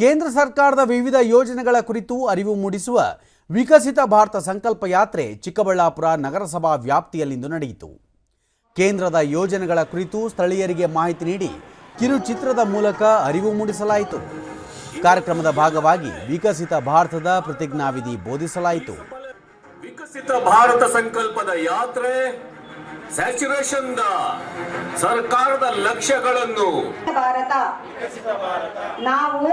ಕೇಂದ್ರ ಸರ್ಕಾರದ ವಿವಿಧ ಯೋಜನೆಗಳ ಕುರಿತು ಅರಿವು ಮೂಡಿಸುವ ವಿಕಸಿತ ಭಾರತ ಸಂಕಲ್ಪ ಯಾತ್ರೆ ಚಿಕ್ಕಬಳ್ಳಾಪುರ ನಗರಸಭಾ ವ್ಯಾಪ್ತಿಯಲ್ಲಿಂದು ನಡೆಯಿತು. ಕೇಂದ್ರದ ಯೋಜನೆಗಳ ಕುರಿತು ಸ್ಥಳೀಯರಿಗೆ ಮಾಹಿತಿ ನೀಡಿ ಕಿರುಚಿತ್ರದ ಮೂಲಕ ಅರಿವು ಮೂಡಿಸಲಾಯಿತು. ಕಾರ್ಯಕ್ರಮದ ಭಾಗವಾಗಿ ವಿಕಸಿತ ಭಾರತದ ಪ್ರತಿಜ್ಞಾವಿಧಿ ಬೋಧಿಸಲಾಯಿತು. ವಿಕಸಿತ ಭಾರತ ಸಂಕಲ್ಪದ ಯಾತ್ರೆ ಸ್ಯಾಚುರೇಷನ್ ದ ಸರ್ಕಾರದ ಲಕ್ಷ್ಯಗಳನ್ನು ಭಾರತ ನಾವು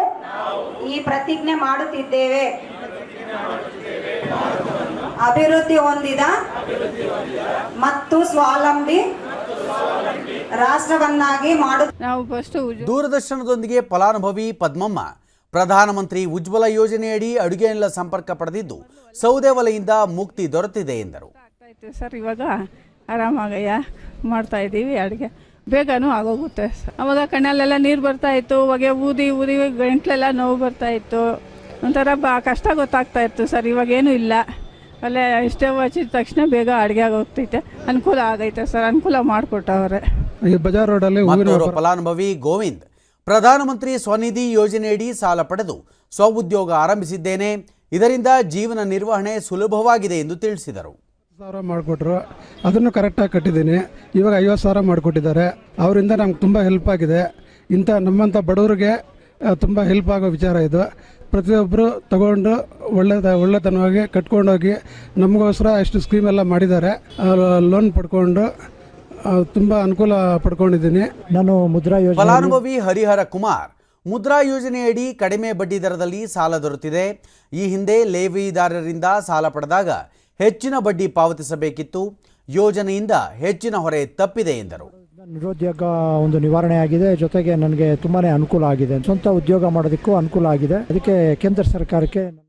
ಈ ಪ್ರತಿಜ್ಞೆ ಮಾಡುತ್ತಿದ್ದೇವೆ. ಅಭಿವೃದ್ಧಿ ಹೊಂದಿದ ಮತ್ತು ಸ್ವಾವಲಂಬಿ ರಾಷ್ಟ್ರವನ್ನಾಗಿ ಮಾಡು ನಾವು ಫಸ್ಟ್ ದೂರದರ್ಶನದೊಂದಿಗೆ ಫಲಾನುಭವಿ ಪದ್ಮಮ್ಮ ಪ್ರಧಾನಮಂತ್ರಿ ಉಜ್ವಲ ಯೋಜನೆಯಡಿ ಅಡುಗೆ ಅನಿಲ ಸಂಪರ್ಕ ಪಡೆದಿದ್ದು ಸೌದೆ ವಲಯದಿಂದ ಮುಕ್ತಿ ದೊರೆತಿದೆ ಎಂದರು. ಸರ್ ಇವಾಗ. ಆರಾಮಾಗಯ್ಯ? ಮಾಡ್ತಾ ಇದ್ದೀವಿ ಅಡುಗೆ. ಬೇಗನೂ ಆಗೋಗುತ್ತೆ. ಅವಾಗ ಕಣ್ಣಲ್ಲೆಲ್ಲ ನೀರು ಬರ್ತಾ ಇತ್ತು. ಹೊಗೆ ಊದಿ ಊದಿ ಗಂಟ್ಲೆಲ್ಲ ನೋವು ಬರ್ತಾ ಇತ್ತು. ಒಂಥರ ಬಾ ಕಷ್ಟ ಗೊತ್ತಾಗ್ತಾ ಇತ್ತು ಸರ್. ಇವಾಗೇನು ಇಲ್ಲ. ಅಲ್ಲೇ ಇಷ್ಟೇ ಹಚ್ಚಿದ ತಕ್ಷಣ ಬೇಗ ಅಡುಗೆ ಆಗೋಗ್ತೈತೆ. ಅನುಕೂಲ ಆಗೈತೆ ಸರ್. ಅನುಕೂಲ ಮಾಡಿಕೊಟ್ಟವ್ರೆ. ಈ ಬಜಾರ್ ರೋಡಲ್ಲಿ ಫಲಾನುಭವಿ ಗೋವಿಂದ್ ಪ್ರಧಾನಮಂತ್ರಿ ಸ್ವನಿಧಿ ಯೋಜನೆಯಡಿ ಸಾಲ ಪಡೆದು ಸ್ವಉದ್ಯೋಗ ಆರಂಭಿಸಿದ್ದೇನೆ. ಇದರಿಂದ ಜೀವನ ನಿರ್ವಹಣೆ ಸುಲಭವಾಗಿದೆ ಎಂದು ತಿಳಿಸಿದರು. ಸಾವಿರ ಮಾಡಿಕೊಟ್ರು. ಅದನ್ನು ಕರೆಕ್ಟಾಗಿ ಕಟ್ಟಿದ್ದೀನಿ. ಇವಾಗ ಐವತ್ತು ಸಾವಿರ ಮಾಡಿಕೊಟ್ಟಿದ್ದಾರೆ. ಅವರಿಂದ ನಮ್ಗೆ ತುಂಬ ಹೆಲ್ಪ್ ಆಗಿದೆ. ಇಂಥ ನಮ್ಮಂಥ ಬಡವರಿಗೆ ತುಂಬ ಹೆಲ್ಪ್ ಆಗೋ ವಿಚಾರ ಇದು. ಪ್ರತಿಯೊಬ್ಬರು ತಗೊಂಡು ಒಳ್ಳೆದ ಒಳ್ಳೆತನವಾಗಿ ಕಟ್ಕೊಂಡೋಗಿ ನಮಗೋಸ್ಕರ ಎಷ್ಟು ಸ್ಕೀಮ್ ಎಲ್ಲ ಮಾಡಿದ್ದಾರೆ. ಲೋನ್ ಪಡ್ಕೊಂಡು ತುಂಬ ಅನುಕೂಲ ಪಡ್ಕೊಂಡಿದ್ದೀನಿ. ನಾನು ಮುದ್ರಾ ಯೋಜನೆ ಫಲಾನುಭವಿ ಹರಿಹರ ಕುಮಾರ್ ಮುದ್ರಾ ಯೋಜನೆಯಡಿ ಕಡಿಮೆ ಬಡ್ಡಿ ದರದಲ್ಲಿ ಸಾಲ ದೊರೆತಿದೆ. ಈ ಹಿಂದೆ ಲೇವಿದಾರರಿಂದ ಸಾಲ ಪಡೆದಾಗ ಹೆಚ್ಚಿನ ಬಡ್ಡಿ ಪಾವತಿಸಬೇಕಿತ್ತು. ಯೋಜನೆಯಿಂದ ಹೆಚ್ಚಿನ ಹೊರೆ ತಪ್ಪಿದೆ ಎಂದರು. ನಿರುದ್ಯೋಗ ಒಂದು ನಿವಾರಣೆ ಆಗಿದೆ. ಜೊತೆಗೆ ನನಗೆ ತುಂಬಾನೇ ಅನುಕೂಲ ಆಗಿದೆ. ಸ್ವಂತ ಉದ್ಯೋಗ ಮಾಡೋದಕ್ಕೂ ಅನುಕೂಲ ಆಗಿದೆ. ಅದಕ್ಕೆ ಕೇಂದ್ರ ಸರ್ಕಾರಕ್ಕೆ